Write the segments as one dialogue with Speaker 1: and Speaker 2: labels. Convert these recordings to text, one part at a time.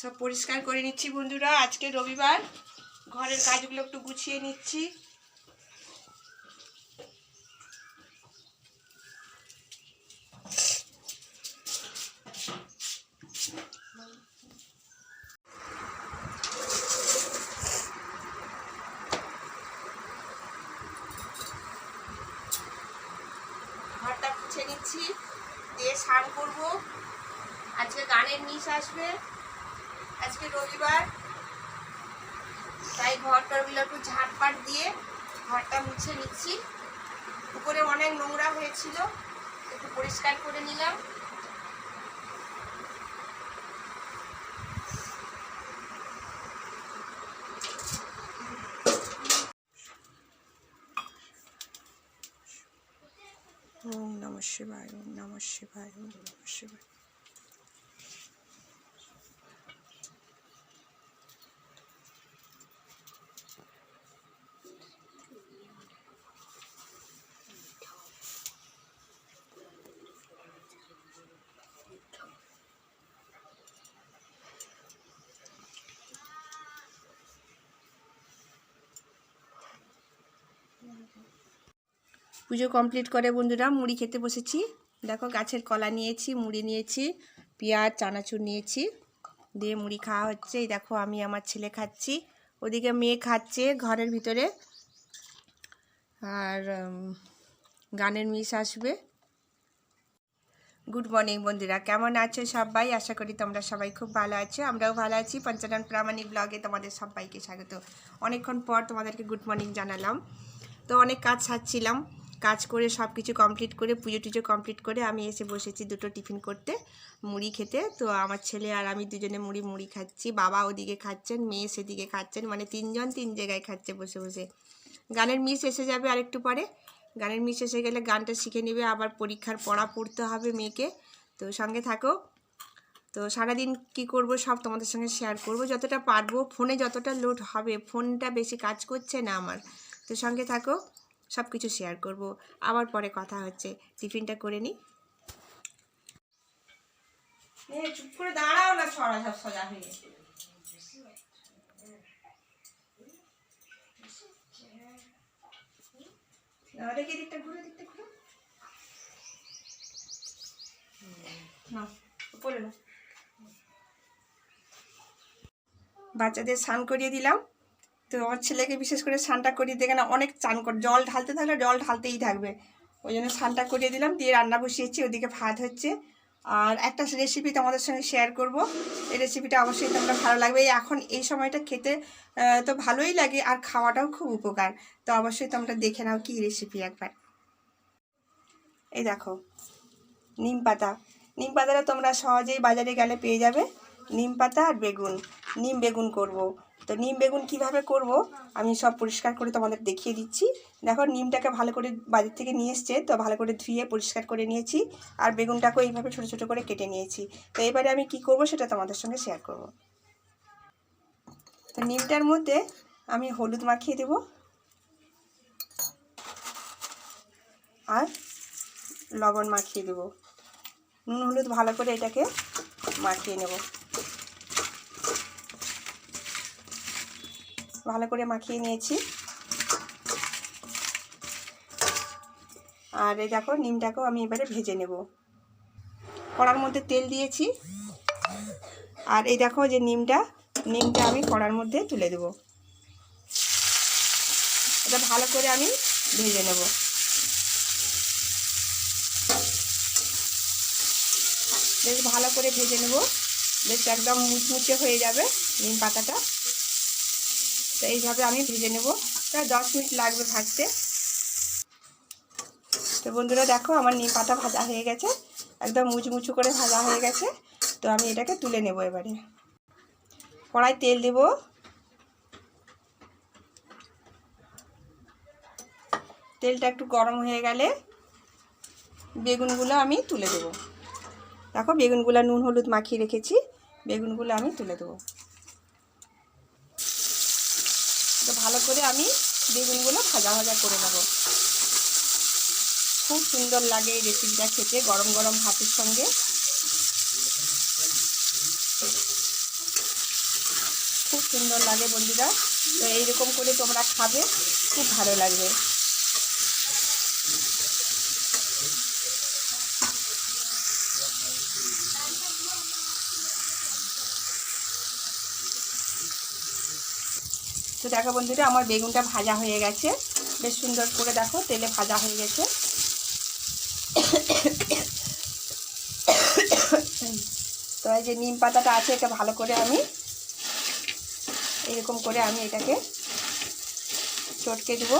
Speaker 1: সব পরিষ্কার করে নিচ্ছি বন্ধুরা, আজকে রবিবার। ঘরের কাজগুলো একটু গুছিয়ে নিচ্ছি। ঘরটা মুছে নিচ্ছি, দিয়ে স্নান করব। আজকে গানের মিস আসবে। আজকে রবিবার। তাই ঘর টরগুলো একটু ঝাড়পাট দিয়ে ঘরটা মুছে নিচ্ছি। উপরে অনেক নোংরা হয়েছিল, একটু পরিষ্কার করে নিলাম। ওম নম শিবায়, ওম নম শিবায়, ওম নম শিবায়। পুজো কমপ্লিট করে বন্ধুরা, মুড়ি খেতে বসেছি। দেখো গাছের কলা নিয়েছি, মুড়ি নিয়েছি, পেঁয়াজ, চানাচুর নিয়েছি, দিয়ে মুড়ি খাওয়া হচ্ছে। এই দেখো আমি আমার ছেলে খাচ্ছি, ওদিকে মেয়ে খাচ্ছে ঘরের ভিতরে। আর গানের মিস আসবে। গুড মর্নিং বন্ধুরা, কেমন আছো সবাই? আশা করি তোমরা সবাই খুব ভালো আছো। আমরাও ভালো আছি। পঞ্চানন প্রামাণিক ব্লগে তোমাদের সবাইকে স্বাগত। অনেকক্ষণ পর তোমাদেরকে গুড মর্নিং জানালাম। তো অনেক কাজ সারছিলাম। কাজ করে সব কিছু কমপ্লিট করে, পুজো টুজো কমপ্লিট করে আমি এসে বসেছি দুটো টিফিন করতে, মুড়ি খেতে। তো আমার ছেলে আর আমি দুজনে মুড়ি মুড়ি খাচ্ছি। বাবা ওদিকে খাচ্ছেন, মেয়ে সেদিকে খাচ্ছেন মানে তিনজন তিন জায়গায় খাচ্ছে বসে বসে। গানের মিস এসে যাবে আরেকটু পরে। গানের মিস এসে গেলে গানটা শিখে নেবে, আবার পরীক্ষার পড়া পড়তে হবে মেয়েকে। তো সঙ্গে থাকো। তো সারাদিন কি করব সব তোমাদের সঙ্গে শেয়ার করব। যতটা পারব, ফোনে যতটা লোড হবে, ফোনটা বেশি কাজ করছে না আমার। তো সঙ্গে থাকো। সব কিছু শেয়ার করব। আবার পরে কথা হচ্ছে। টিফিনটা করে নিই চুপ করে দাঁড়াও না সোজা হয়ে দেখি দিকটা ঘুরে দিকটা ঘুরে। না উপরে না। বাচ্চাদের স্নান করিয়ে দিলাম। তো আমার ছেলেকে বিশেষ করে স্নানটা করিয়ে দিয়ে না অনেক চান কর, জল ঢালতে থাকলে জল ঢালতেই থাকবে। ওই জন্য স্নানটা করিয়ে দিলাম, দিয়ে রান্না বসিয়েছি, ওদিকে ভাত হচ্ছে। আর একটা রেসিপি তোমাদের সঙ্গে শেয়ার করব। এই রেসিপিটা অবশ্যই তোমরা ভালো লাগবে। এখন এই সময়টা খেতে তো ভালোই লাগে আর খাওয়াটাও খুব উপকার। তো অবশ্যই তোমরা দেখে নাও কি রেসিপি একবার। এই দেখো, নিম পাতা। নিম পাতাটা তোমরা সহজেই বাজারে গেলে পেয়ে যাবে। নিম পাতা আর বেগুন। নিম বেগুন করব। তো নিম বেগুন কীভাবে করব? আমি সব পরিষ্কার করে তোমাদের দেখিয়ে দিচ্ছি। দেখো, নিমটাকে ভালো করে বাজার থেকে নিয়ে এসছে, তো ভালো করে ধুয়ে পরিষ্কার করে নিয়েছি। আর বেগুনটাকেও এইভাবে ছোটো ছোটো করে কেটে নিয়েছি। তো এবারে আমি কি করব সেটা তোমাদের সঙ্গে শেয়ার করব। তো নিমটার মধ্যে আমি হলুদ মাখিয়ে দেব। আর লবণ মাখিয়ে দেবো। নুন হলুদ ভালো করে এটাকে মাখিয়ে নেব। ভালো করে মাখিয়ে নিয়েছি। আর এই দেখো, নিমটাকেও আমি এবারে ভেজে নেব। কড়ার মধ্যে তেল দিয়েছি। আর এই দেখো যে নিমটা নিমটা আমি কড়ার মধ্যে তুলে দেব। এটা ভালো করে আমি ভেজে নেব। বেশ ভালো করে ভেজে নেব। বেশ একদম মুচমুচে হয়ে যাবে নিম পাতাটা। তো এইভাবে আমি ভেজে নেব। প্রায় দশ মিনিট লাগবে ভাজতে। তো বন্ধুরা দেখো, আমার নিম পাতা ভাজা হয়ে গেছে। একদম মুচমুচু করে ভাজা হয়ে গেছে। তো আমি এটাকে তুলে নেব এবারে। কড়াই তেল দেব। তেলটা একটু গরম হয়ে গেলে বেগুনগুলো আমি তুলে দেবো। দেখো, বেগুনগুলো নুন, হলুদ মাখিয়ে রেখেছি। বেগুনগুলো আমি তুলে দেবো। তো ভালো করে আমি বেগুনগুলো ভাজা ভাজা করে নেব। খুব সুন্দর লাগে এই রেসিপিটা খেতে গরম গরম ভাতের সঙ্গে। খুব সুন্দর লাগে বন্ধুরা। তো এইরকম করে তোমরা খাবে, খুব ভালো লাগবে। দেখো বন্ধুরা, আমার বেগুনটা ভাজা হয়ে গেছে। বেশ সুন্দর করে দেখো, তেলে ভাজা হয়ে গেছে। তো এই যে নিম পাতাটা আছে এটা ভালো করে আমি এরকম করে আমি এটাকে চটকে দেবো।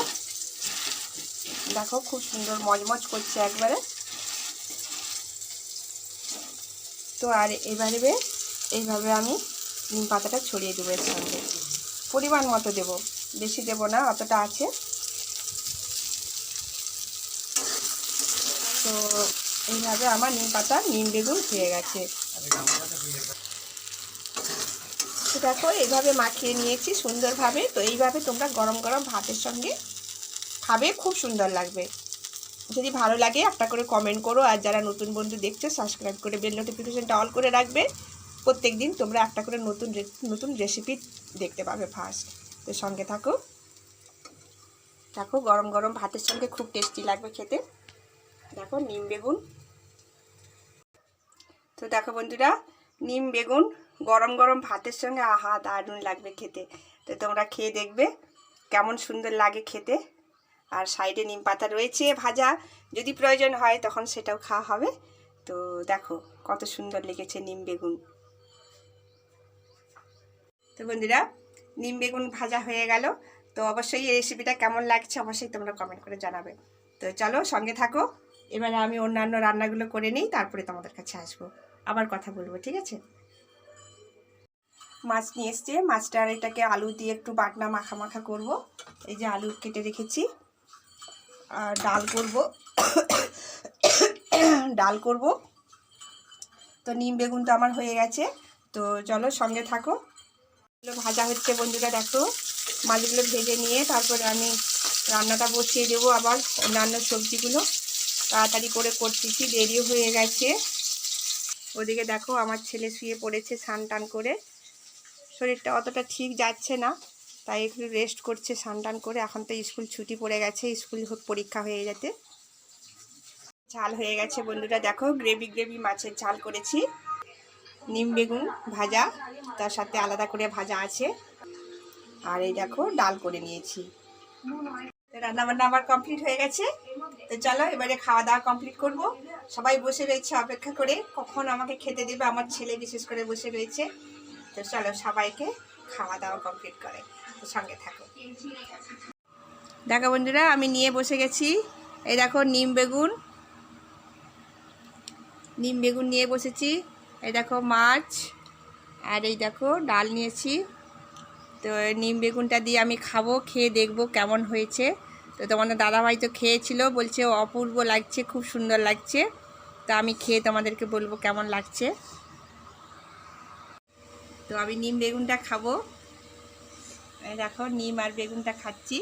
Speaker 1: দেখো, খুব সুন্দর মজমজ করছে একবারে। তো আর এবারে এইভাবে আমি নিম পাতাটা ছড়িয়ে দেবো এর সঙ্গে। পরিমাণ মতো দেব। বেশি দেব না, অতটা আছে। তো এইভাবে আমার নিম পাতা, নিম বেগুন হয়ে গেছে। দেখো, এইভাবে মাখিয়ে নিয়েছি সুন্দরভাবে। তো এইভাবে তোমরা গরম গরম ভাতের সঙ্গে খাবে, খুব সুন্দর লাগবে। যদি ভালো লাগে, একটা করে কমেন্ট করো। আর যারা নতুন বন্ধু দেখছ সাবস্ক্রাইব করে বেল নোটিফিকেশনটা অল করে রাখবে। প্রত্যেক দিন তোমরা একটা করে নতুন নতুন রেসিপি দেখতে পাবে ফার্স্ট তো সঙ্গে থাকো। দেখো গরম গরম ভাতের সঙ্গে খুব টেস্টি লাগবে খেতে। দেখো নিম বেগুন। তো দেখো বন্ধুরা, নিম বেগুন গরম গরম ভাতের সঙ্গে আহা, দারুণ লাগবে খেতে। তো তোমরা খেয়ে দেখবে কেমন সুন্দর লাগে খেতে। আর সাইডে নিম পাতা রয়েছে ভাজা, যদি প্রয়োজন হয় তখন সেটাও খাওয়া হবে। তো দেখো কত সুন্দর লেগেছে নিম বেগুন। তো বন্ধুরা, নিম বেগুন ভাজা হয়ে গেল। তো অবশ্যই এই রেসিপিটা কেমন লাগছে অবশ্যই তোমরা কমেন্ট করে জানাবে। তো চলো সঙ্গে থাকো। এবারে আমি অন্যান্য রান্নাগুলো করে নিই, তারপরে তোমাদের কাছে আসব। আবার কথা বলব, ঠিক আছে? মাছ নিয়ে এসছে। মাছটা আর এটাকে আলু দিয়ে একটু বাটনা মাখা মাখা করব। এই যে আলু কেটে রেখেছি। আর ডাল করব। ডাল করব। তো নিম বেগুন তো আমার হয়ে গেছে। তো চলো সঙ্গে থাকো। ভাজা হচ্ছে বন্ধুরা, দেখো। মাছগুলো ভেজে নিয়ে তারপরে আমি রান্নাটা বসিয়ে দেবো আবার অন্যান্য সবজিগুলো। তাড়াতাড়ি করে করতেছি দেরি হয়ে গেছে। ওদিকে দেখো আমার ছেলে শুয়ে পড়েছে স্নান টান করে। শরীরটা অতটা ঠিক যাচ্ছে না, তাই একটু রেস্ট করছে স্নান টান করে। এখন তো স্কুল ছুটি পড়ে গেছে, স্কুল পরীক্ষা হয়ে যেতে। ঝাল হয়ে গেছে বন্ধুরা, দেখো গ্রেভি গ্রেভি মাছের ঝাল করেছি। নিম বেগুন ভাজা, তার সাথে আলাদা করে ভাজা আছে। আর এই দেখো, ডাল করে নিয়েছি। রান্নাবান্না আমার কমপ্লিট হয়ে গেছে। তো চলো, এবারে খাওয়া দাওয়া কমপ্লিট করব। সবাই বসে রয়েছে অপেক্ষা করে, কখন আমাকে খেতে দেবে আমার ছেলে বিশেষ করে বসে রয়েছে। তো চলো, সবাইকে খাওয়া দাওয়া কমপ্লিট করে। সঙ্গে থাকো। দেখো বন্ধুরা, আমি নিয়ে বসে গেছি। এই দেখো, নিম বেগুন। নিম বেগুন নিয়ে বসেছি। এই দেখো মাছ, আর এই দেখো ডাল নিয়েছি। তো নিম বেগুনটা দিয়ে আমি খাব, খেয়ে দেখব কেমন হয়েছে। তো তোমাদের দাদাভাই তো খেয়েছিল, বলছে অপূর্ব লাগছে, খুব সুন্দর লাগছে। তো আমি খেয়ে তোমাদেরকে বলব কেমন লাগছে। তো আমি নিম বেগুনটা খাব। দেখো নিম আর বেগুনটা খাচ্ছি।